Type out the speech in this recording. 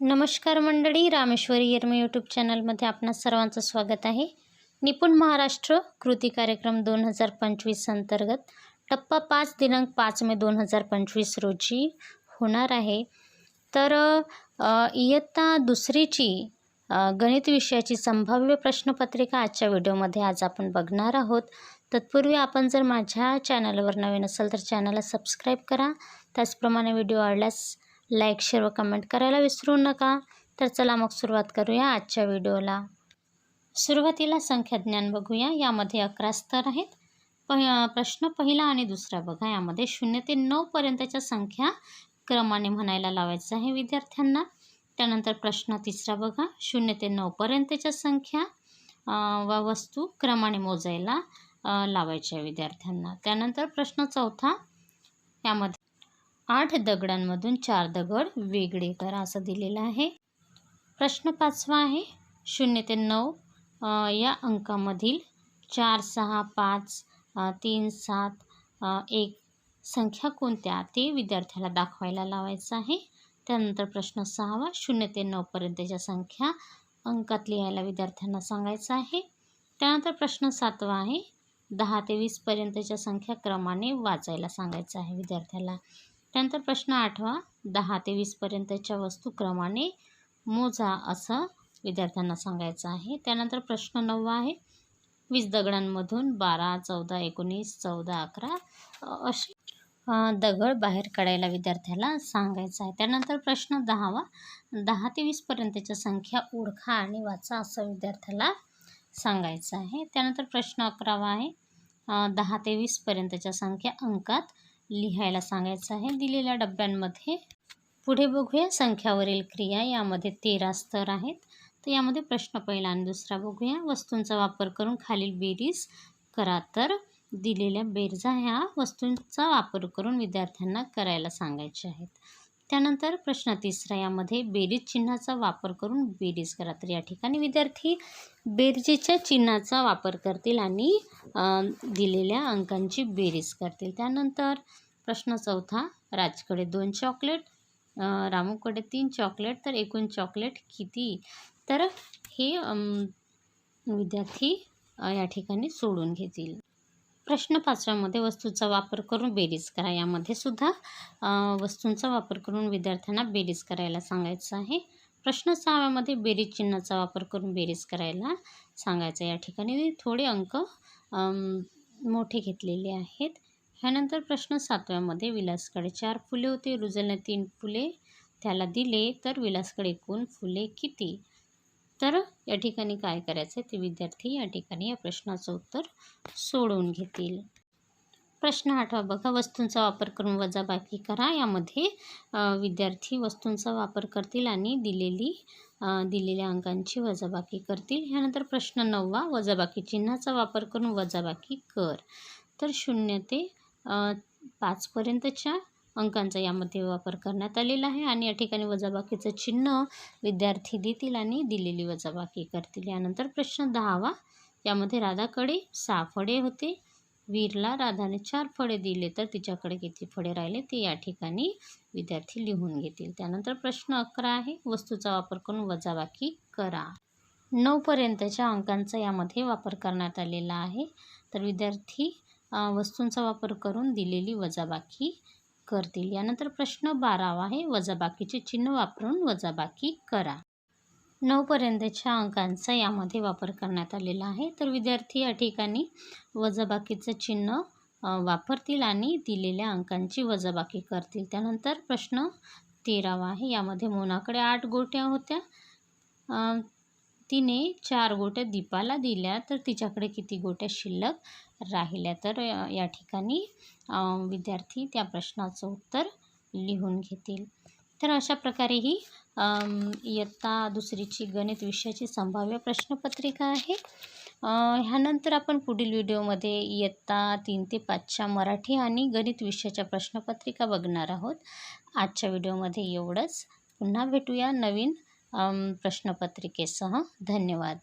नमस्कार मंडळी रामेश्वरी यर्मे यूट्यूब चॅनलमध्ये आपणा सर्वांचं स्वागत आहे. निपुण महाराष्ट्र कृती कार्यक्रम दोन हजार पंचवीस अंतर्गत टप्पा पाच दिनांक पाच मे दोन हजार पंचवीस रोजी होणार आहे. तर इयत्ता दुसरीची गणित विषयाची संभाव्य प्रश्नपत्रिका आजच्या व्हिडिओमध्ये आज आपण बघणार आहोत. तत्पूर्वी आपण जर माझ्या चॅनलवर नवीन असाल तर चॅनलला सबस्क्राईब करा. त्याचप्रमाणे व्हिडिओ आवडल्यास लाईक शेअर व कमेंट करायला विसरू नका. तर चला मग सुरुवात करूया आजच्या व्हिडिओला. सुरुवातीला संख्याज्ञान बघूया. यामध्ये अकरा स्तर आहेत. पह प्रश्न पहिला आणि दुसरा बघा. यामध्ये शून्य ते नऊपर्यंतच्या संख्या क्रमाने म्हणायला लावायचं आहे विद्यार्थ्यांना. त्यानंतर प्रश्न तिसरा बघा. शून्य ते नऊपर्यंतच्या संख्या व वस्तू क्रमाने मोजायला लावायच्या विद्यार्थ्यांना. त्यानंतर प्रश्न चौथा. यामध्ये आठ दगडांमधून चार दगड वेगळे करा असं दिलेलं आहे. प्रश्न पाचवा आहे. शून्य ते नऊ या अंकामधील चार सहा पाच तीन सात एक संख्या कोणत्या? ते विद्यार्थ्याला दाखवायला लावायचं आहे. त्यानंतर प्रश्न सहावा शून्य ते नऊपर्यंतच्या संख्या अंकात लिहायला विद्यार्थ्यांना सांगायचं आहे. त्यानंतर प्रश्न सातवा आहे. दहा ते वीसपर्यंतच्या संख्या क्रमाने वाचायला सांगायचं आहे विद्यार्थ्याला. त्यानंतर प्रश्न आठवा. दहा ते वीसपर्यंतच्या वस्तू क्रमाने मोजा असं विद्यार्थ्यांना सांगायचं आहे. त्यानंतर प्रश्न नववा आहे. वीस दगडांमधून बारा चौदा एकोणीस चौदा अकरा असे दगड बाहेर काढायला विद्यार्थ्याला सांगायचं आहे. त्यानंतर प्रश्न दहावा. दहा ते वीसपर्यंतच्या संख्या ओळखा आणि वाचा असं विद्यार्थ्याला सांगायचं आहे. त्यानंतर प्रश्न अकरावा आहे. दहा ते वीसपर्यंतच्या संख्या अंकात लिहायला सांगायचं आहे. दिलेल्या डब्यांमध्ये पुढे बघूया. संख्यावरील क्रिया यामध्ये तेरा स्तर आहेत. तर यामध्ये प्रश्न पहिला आणि दुसरा बघूया. वस्तूंचा वापर करून खालील बेरीज करा. तर दिलेल्या बेरजा ह्या वस्तूंचा वापर करून विद्यार्थ्यांना करायला सांगायचे आहेत. त्यानंतर प्रश्न तिसरा यामध्ये बेरीज चिन्हाचा वापर करून बेरीज करा. तर या ठिकाणी विद्यार्थी बेरजेच्या चिन्हाचा वापर करतील आणि दिलेल्या अंकांची बेरीज करतील. त्यानंतर प्रश्न चौथा राजकडे दोन चॉकलेट रामूकडे तीन चॉकलेट तर एकूण चॉकलेट किती? तर हे विद्यार्थी या ठिकाणी सोडून घेतील. प्रश्न पाचव्यामध्ये वस्तूचा वापर करून बेरीज करा. यामध्ये सुद्धा वस्तूंचा वापर करून विद्यार्थ्यांना बेरीज करायला सांगायचं आहे. प्रश्न सहाव्यामध्ये बेरीज चिन्हाचा वापर करून बेरीज करायला सांगायचं या ठिकाणी थोडे अंक मोठे घेतलेले आहेत. ह्यानंतर प्रश्न सातव्यामध्ये विलासकडे चार फुले होते. रुजलने तीन फुले त्याला दिले. तर विलासकडे एकूण फुले किती? तर या ठिकाणी काय करायचं आहे ते विद्यार्थी या ठिकाणी या प्रश्नाचं उत्तर सोडवून घेतील. प्रश्न आठवा बघा वस्तूंचा वापर करून वजाबाकी करा. यामध्ये विद्यार्थी वस्तूंचा वापर करतील आणि दिलेली दिलेल्या अंकांची वजाबाकी करतील. ह्यानंतर प्रश्न नववा वजाबाकी चिन्हाचा वापर करून वजाबाकी कर. तर शून्य ते पाचपर्यंतच्या अंकांचा यामध्ये वापर करण्यात आलेला आहे आणि या ठिकाणी वजाबाकीचं चिन्ह विद्यार्थी देतील आणि दिलेली वजाबाकी करतील. यानंतर प्रश्न दहावा. यामध्ये राधाकडे सहा फळे होते. वीरला राधाने चार फळे दिले तर तिच्याकडे किती फळे राहिले ते या ठिकाणी विद्यार्थी लिहून घेतील. त्यानंतर प्रश्न अकरा आहे. वस्तूचा वापर करून वजाबाकी करा. नऊपर्यंतच्या अंकांचा यामध्ये वापर करण्यात आलेला आहे. तर विद्यार्थी वस्तूंचा वापर करून दिलेली वजाबाकी करतील. यानंतर प्रश्न बारावा आहे. वजाबाकीचे चिन्ह वापरून वजाबाकी करा. नऊपर्यंतच्या अंकांचा यामध्ये वापर करण्यात आलेला आहे. तर विद्यार्थी या ठिकाणी वजाबाकीचं चिन्ह वापरतील आणि दिलेल्या अंकांची वजाबाकी करतील. त्यानंतर प्रश्न तेरावा आहे. यामध्ये मोनाकडे आठ गोट्या होत्या. तिने चार गोट्या दीपाला दिल्या तर तिच्याकडे किती गोट्या शिल्लक राहिल्या? तर या ठिकाणी विद्यार्थी त्या प्रश्नाचं उत्तर लिहून घेतील. तर अशा प्रकारे ही इयत्ता दुसरीची गणित विषयाची संभाव्य प्रश्नपत्रिका आहे. ह्यानंतर आपण पुढील व्हिडिओमध्ये इयत्ता तीन ते पाचच्या मराठी आणि गणित विषयाच्या प्रश्नपत्रिका बघणार आहोत. आजच्या व्हिडिओमध्ये एवढंच. पुन्हा भेटूया नवीन प्रश्नपत्रिकेसह धन्यवाद.